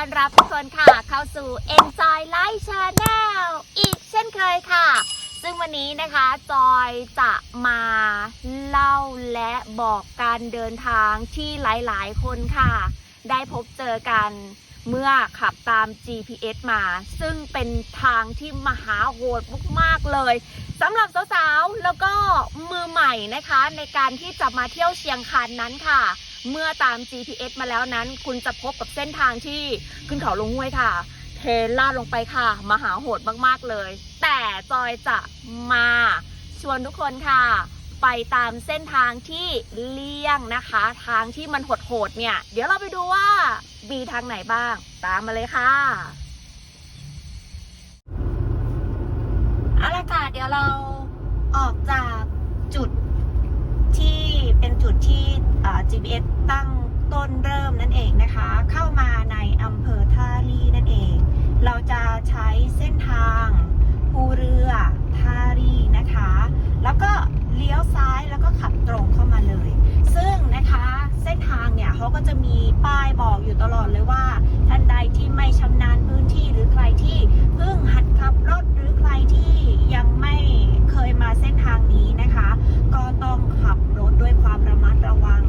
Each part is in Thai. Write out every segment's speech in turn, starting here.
อนรับทุกคนค่ะ เข้าสู่ Enjoy Life Channel อีกเช่นเคยค่ะ ซึ่งวันนี้นะคะจอยจะมาเล่าและบอกการเดินทางที่หลายๆ คนค่ะ ได้พบเจอกันเมื่อขับตาม GPS มา ซึ่งเป็นทางที่มหาโหดมากๆเลยสำหรับสาวๆแล้วก็มือใหม่นะคะ ในการที่จะมาเที่ยวเชียงคานนั้นค่ะ เมื่อตาม GPS มาแล้วนั้น คุณจะพบกับเส้นทางที่ขึ้นเขาลงห้วยค่ะ เทลาดลงไปค่ะ มหาโหดมากๆเลย แต่จอยจะมาชวนทุกคนค่ะ ไปตามเส้นทางที่เลี่ยงนะคะ ทางที่มันโหดๆเนี่ย เดี๋ยวเราไปดูว่ามีทางไหนบ้าง ตามมาเลยค่ะเอาละค่ะเดี๋ยวเราออกจากจุด เป็นจุดที่ GPS ตั้งต้นเริ่มนั่นเองนะคะ เข้ามาในอำเภอท่าลีนั่นเอง เราจะใช้เส้นทางภูเรือท่ารีนะคะ แล้วก็เลี้ยวซ้ายแล้วก็ขับตรงเข้ามาเลย ซึ่งนะคะเส้นทางเนี่ยเขาก็จะมีป้ายบอกอยู่ตลอดเลยว่า ท่านใดที่ไม่ชำนาญพื้นที่หรือใครที่เพิ่งหัดขับรถหรือใครที่ยังไม่เคยมาเส้นทางนี้นะคะ ต้องขับรถด้วยความระมัดระวัง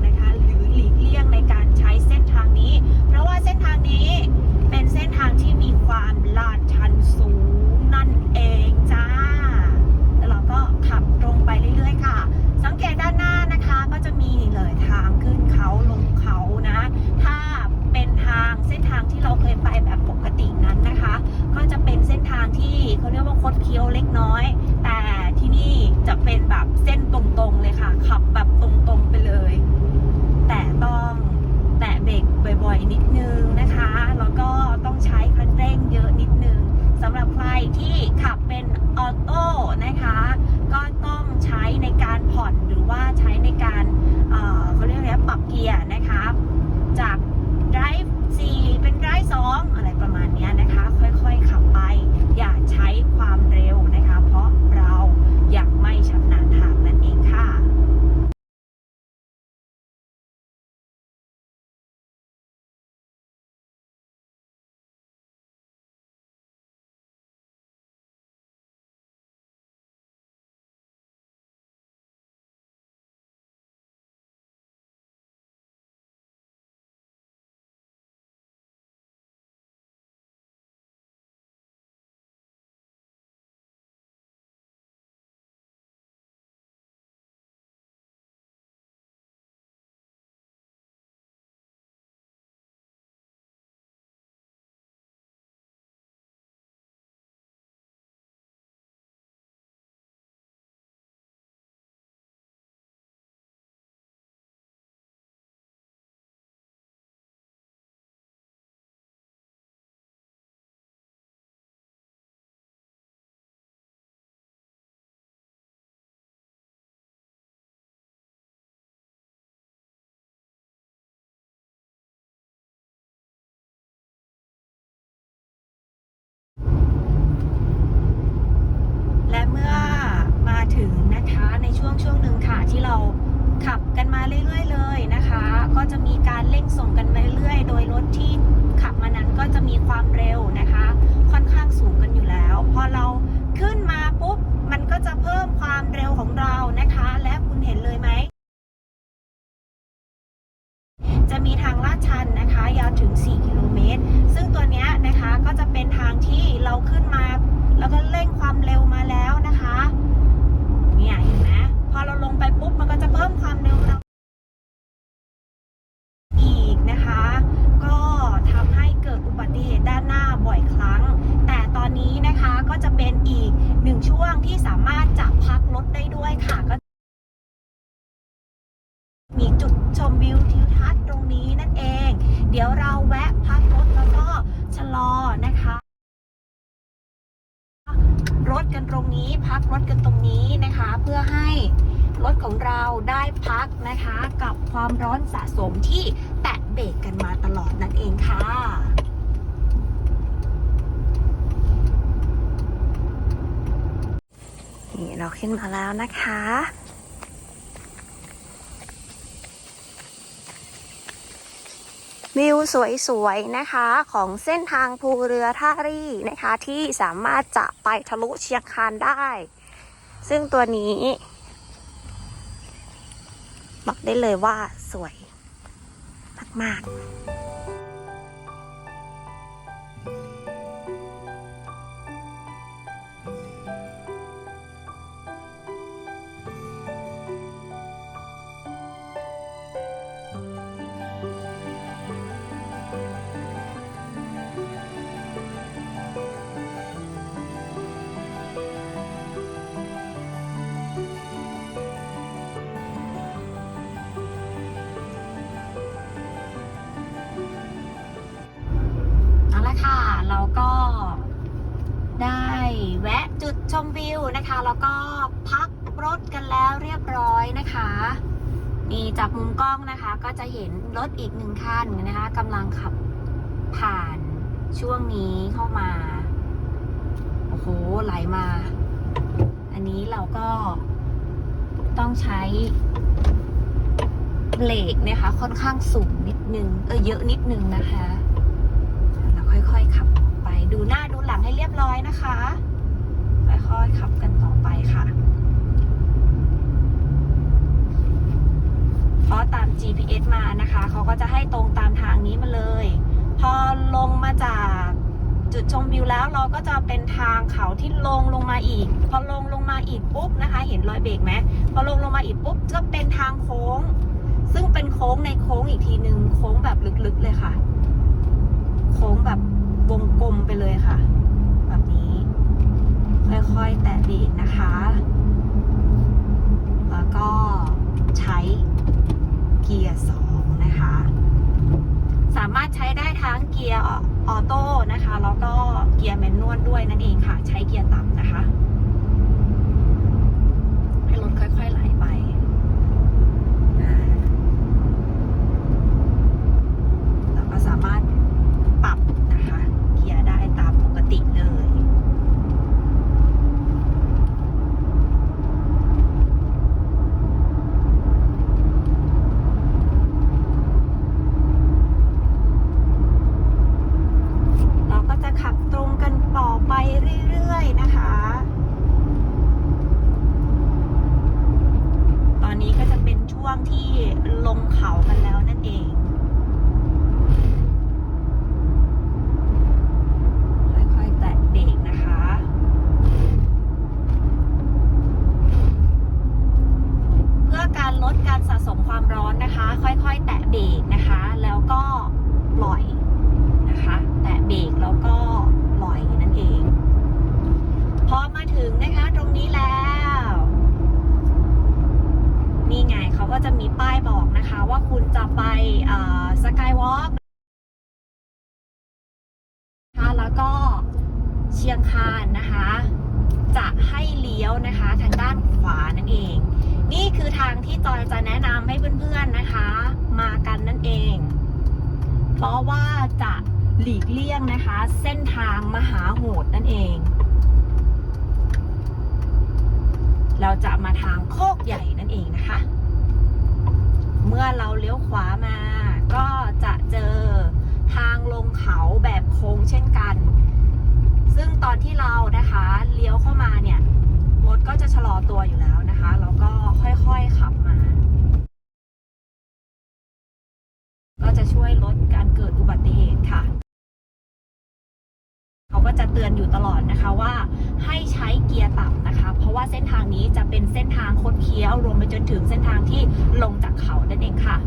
ถึงนะคะในช่วงช่วงหนึ่งค่ะที่เราขับกันมาเรื่อย ๆ เลยนะคะ ก็จะมีการเร่งส่งกันมาเรื่อยๆ โดยรถที่ขับมานั้นก็จะมีความเร็วนะคะ ค่อนข้างสูงกันอยู่แล้ว พอเราขึ้นมาปุ๊บมันก็จะเพิ่มความเร็วของเรานะคะ และคุณเห็นเลยไหม จะมีทางลาดชันนะคะ ยาวถึง 4 กิโลเมตร ซึ่งตัวเนี้ยนะคะก็จะเป็นทางที่เราขึ้นมา แล้วก็เร่งความเร็วมาแล้วนะคะ เนี่ยเห็นไหมพอเราลงไปปุ๊บมันก็จะเพิ่มความเร็วเราอีกนะคะ ก็ทำให้เกิดอุบัติเหตุด้านหน้าบ่อยครั้ง แต่ตอนนี้นะคะก็จะเป็นอีกหนึ่งช่วงที่สามารถจับพักรถได้ด้วยค่ะก็ มี จุดชมวิวทิวทัศน์ตรงนี้นั่นเอง เดี๋ยวเราแวะพักรถแล้วก็ชะลอนะคะ รถกันตรงนี้พักรถกันตรงนี้นะคะ เพื่อให้รถของเราได้พักนะคะ กับความร้อนสะสมที่แตะเบรกกันมาตลอดนั่นเองค่ะนี่เราขึ้นมาแล้วนะคะ เวิวสวยๆนะคะของเส้นทางภูเรือท่ารี่นะคะที่สามารถจะไปทะลุเชียงคานได้ ซึ่งตัวนี้ บอกได้เลยว่าสวยมากๆ วิวนะคะ แล้วก็พักรถกันแล้วเรียบร้อยนะคะนี่จากมุมกล้องนะคะ ก็จะเห็นรถอีกหนึ่งคันนะคะกำลังขับผ่านช่วงนี้เข้ามาโอ้โหไหลมา อันนี้เราก็ต้องใช้เบรกนะคะ ค่อนข้างสูงนิดนึงเออเยอะนิดนึงนะคะ เราค่อยๆขับไปดูหน้าดูหลังให้เรียบร้อยนะคะ ค่อยขับกันต่อไปค่ะ เพราะตาม GPS มานะคะ เขาก็จะให้ตรงตามทางนี้มาเลย พอลงมาจากจุดชมวิวแล้วเราก็จะเป็นทางเขาที่ลงลงมาอีก พอลงลงมาอีกปุ๊บนะคะ เห็นรอยเบรกไหมพอลงลงมาอีกปุ๊บก็เป็นทางโค้ง ซึ่งเป็นโค้งในโค้งอีกทีหนึ่งโค้งแบบลึกๆเลยค่ะ โค้งแบบวงกลมไปเลยค่ะ แบบนี้ ค่อยๆ แตะเบรกนะคะ แล้วก็ใช้เกียร์สองนะคะ สามารถใช้ได้ทั้งเกียร์ออโต้นะคะ แล้วก็เกียร์แมนนวลด้วยนั่นเองค่ะ ใช้เกียร์ต่ำนะคะ ให้รถค่อยๆไหลไปอ่าแล้วก็สามารถปรับนะคะ เกียร์ได้ตามปกติเลย เราก็จะขับตรงกันต่อไปเรื่อยๆนะคะ ตอนนี้ก็จะเป็นช่วงที่ ลงเขากันแล้วนั่นเอง ค่อยๆ แตะเบรกนะคะ เพื่อการลดการสะสมความร้อนนะคะ ค่อยๆ แตะเบรกนะคะ แล้วก็ปล่อยนะคะ แตะเบรกแล้วก็ปล่อยนั่นเอง พอมาถึงนะคะตรงนี้แล้ว นี่ไงเขาก็จะมีป้ายบอกนะคะ ว่าคุณ จะไปสกายวอล์กนะคะแล้วก็เชียงคานนะคะ จะให้เลี้ยวนะคะทางด้านขวานั่นเอง นี่คือทางที่จอยจะแนะนำให้เพื่อนๆนะคะ มากันนั่นเอง เพราะว่าจะหลีกเลี่ยงนะคะ เส้นทางมหาโหดนั่นเอง เราจะมาทางโคกใหญ่นั่นเองนะคะ มื่อเราเลี้ยวขวามา ก็จะเจอทางลงเขาแบบโค้งเช่นกัน ซึ่งตอนที่เรานะคะเลี้ยวเข้ามาเนี่ยรถก็จะชะลอตัวอยู่แล้วนะคะแล้วก็ค่อยๆขับมา ก็จะช่วยลดการเกิดอุบัติเหตุค่ะ เขา ก็จะเตือนอยู่ตลอดนะคะว่าให้ใช้เกียร์ต่ำนะคะ เพราะว่าเส้นทางนี้จะเป็นเส้นทางคดเคี้ยวรวมไปจนถึงเส้นทางที่ลงจากเขานั่นเองค่ะ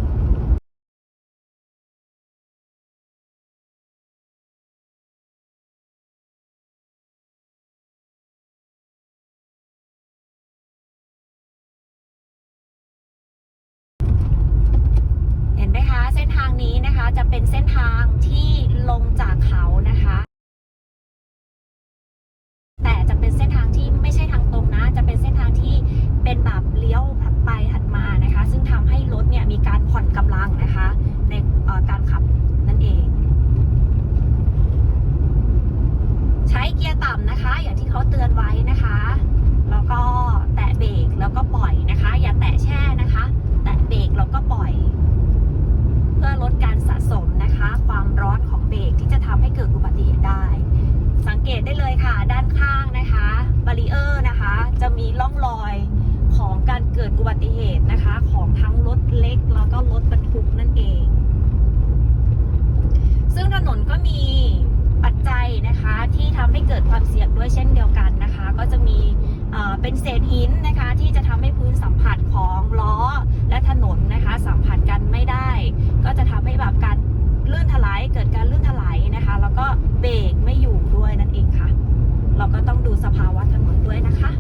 เห็นไหมคะเส้นทางนี้นะคะจะเป็นเส้นทางที่ลงจากเขานะคะ เป็นแบบเลี้ยวถัดไปถัดมานะคะ ซึ่งทำให้รถเนี่ยมีการผ่อนกำลังนะคะ ในการขับนั่นเอง ใช้เกียร์ต่ำนะคะ อย่างที่เขาเตือนไว้นะคะ แล้วก็แตะเบรกแล้วก็ปล่อยนะคะ อย่าแตะแช่นะคะ แตะเบรกแล้วก็ปล่อย เพื่อ พื่อลดการสะสมนะคะ ความร้อนของเบรกที่จะทำให้เกิดอุบัติเหตุได้ สังเกตได้เลยค่ะ ด้านข้างนะคะบารีเออร์นะคะ จะมีร่องรอยของการเกิดอุบัติเหตุนะคะ ของทั้งรถเล็กแล้วก็รถบรรทุกนั่นเอง ซึ่งถ นก็มีปัจจัยนะคะที่ทำให้เกิดความเสี่ยงด้วยเช่นเดียวกันนะคะ ก็จะมีเอ่อเป็นเศษหินนะคะ ที่จะทำให้พื้นสัมผัสของล้อและถนนนะคะ สัมผัสกันไม่ได้ ก็จะทำให้แบบการลื่นถลายเกิดการลื่นถลายนะคะ แล้วก็เบรกไม่อยู่ด้วยนั่นเองค่ะ เราก็ต้องดูสภาวะถนนด้วยนะคะ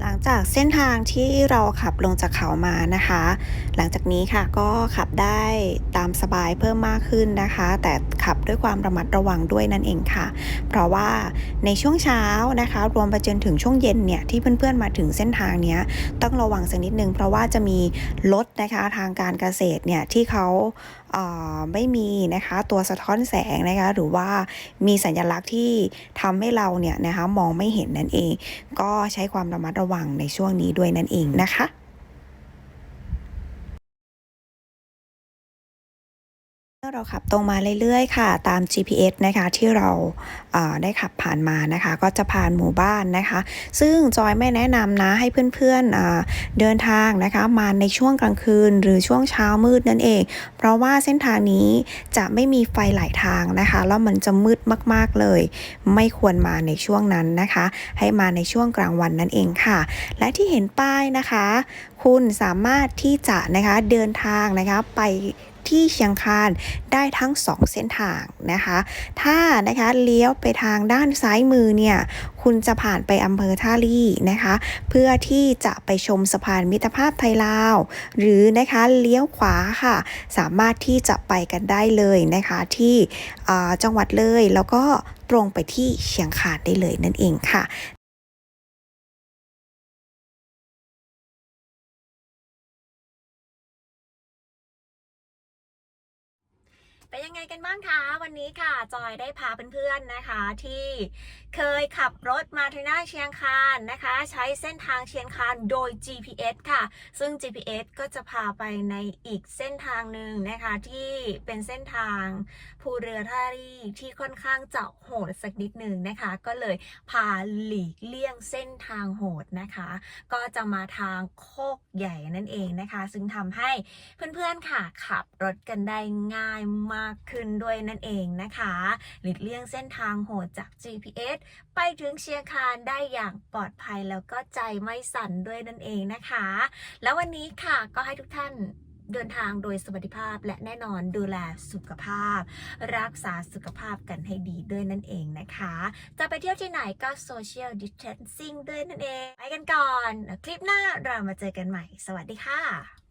หลัง จากเส้นทางที่เราขับลงจากเขามานะคะ หลังจากนี้ค่ะก็ขับได้ตามสบายเพิ่มมากขึ้นนะคะ แต่ขับด้วยความระมัดระวังด้วยนั่นเองค่ะ เพราะว่าในช่วงเช้านะคะ รวมไปจนถึงช่วงเย็นเนี่ยที่เพื่อนๆมาถึงเส้นทางเนี้ยต้องระวังสักนิดนึง เพราะว่าจะมีรถนะคะทางการเกษตรเนี่ยที่เขาไม่มีนะคะตัวสะท้อนแสงนะคะหรือว่ามีสัญลักษณ์ที่ทำให้เราเนี่ยนะคะมองไม่เห็นนั่นเอง ก็ใช้ความระมัดระวังในช่วงนี้ด้วยนั่นเองนะคะ มื่อเราขับตรงมาเรื่อยๆ ค่ะ ตาม GPS นะคะที่เราเอ่อได้ขับผ่านมานะคะ ก็จะผ่านหมู่บ้านนะคะ ซึ่งจอยไม่แนะนำนะให้เพื่อนๆเเดินทางนะคะ มาในช่วงกลางคืนหรือช่วงเช้ามืดนั่นเอง เพราะว่าเส้นทางนี้จะไม่มีไฟหลายทางนะคะ แล้วมันจะมืดมากๆเลย ไม่ควรมาในช่วงนั้นนะคะ ให้มาในช่วงกลางวันนั่นเองค่ะ และที่เห็นป้ายนะคะ คุณสามารถที่จะนะคะเดินทางนะคะไป ที่เชียงคานได้ทั้ง 2 เส้นทางนะคะ ถ้านะคะเลี้ยวไปทางด้านซ้ายมือเนี่ย คุณจะผ่านไปอำเภอท่าลี่นะคะ เพื่อที่จะไปชมสะพานมิตรภาพไทยลาว หรือนะคะเลี้ยวขวาค่ะ สามารถที่จะไปกันได้เลยนะคะที่จังหวัดเลยแล้วก็ตรงไปที่เชียงคานได้เลยนั่นเองค่ะ เป็นยังไงกันบ้างคะ วันนี้ค่ะ จอยได้พาเพื่อนๆนะคะ ที่เคยขับรถมาทางด้าเชียงคานนะคะ ใช้เส้นทางเชียงคานโดย GPS ค่ะ ซึ่ง GPS ก็จะพาไปในอีกเส้นทางหนึ่งนะคะ ที่เป็นเส้นทางภูเรือท่ารีที่ค่อนข้างจะโหดสักนิดหนึ่งนะคะ ก็เลยพาหลีกเลี่ยงเส้นทางโหดนะคะ ก็จะมาทางโคกใหญ่นั่นเองนะคะ ซึ่งทำให้เพื่อนๆค่ะขับรถกันได้ง่ายมากมากขึ้นด้วยนั่นเองนะคะหลีกเลี่ยงเส้นทางโหดจาก GPS ไปถึงเชียงคานได้อย่างปลอดภัยแล้วก็ใจไม่สั่นด้วยนั่นเองนะคะ แล้ววันนี้ค่ะก็ให้ทุกท่านเดินทางโดยสวัสดิภาพและแน่นอนดูแลสุขภาพ รักษาสุขภาพกันให้ดีด้วยนั่นเองนะคะ จะไปเที่ยวที่ไหนก็โซเชียลดิสเทนซิ่งด้วยนั่นเอง ไปกันก่อน คลิปหน้าเรามาเจอกันใหม่ สวัสดีค่ะ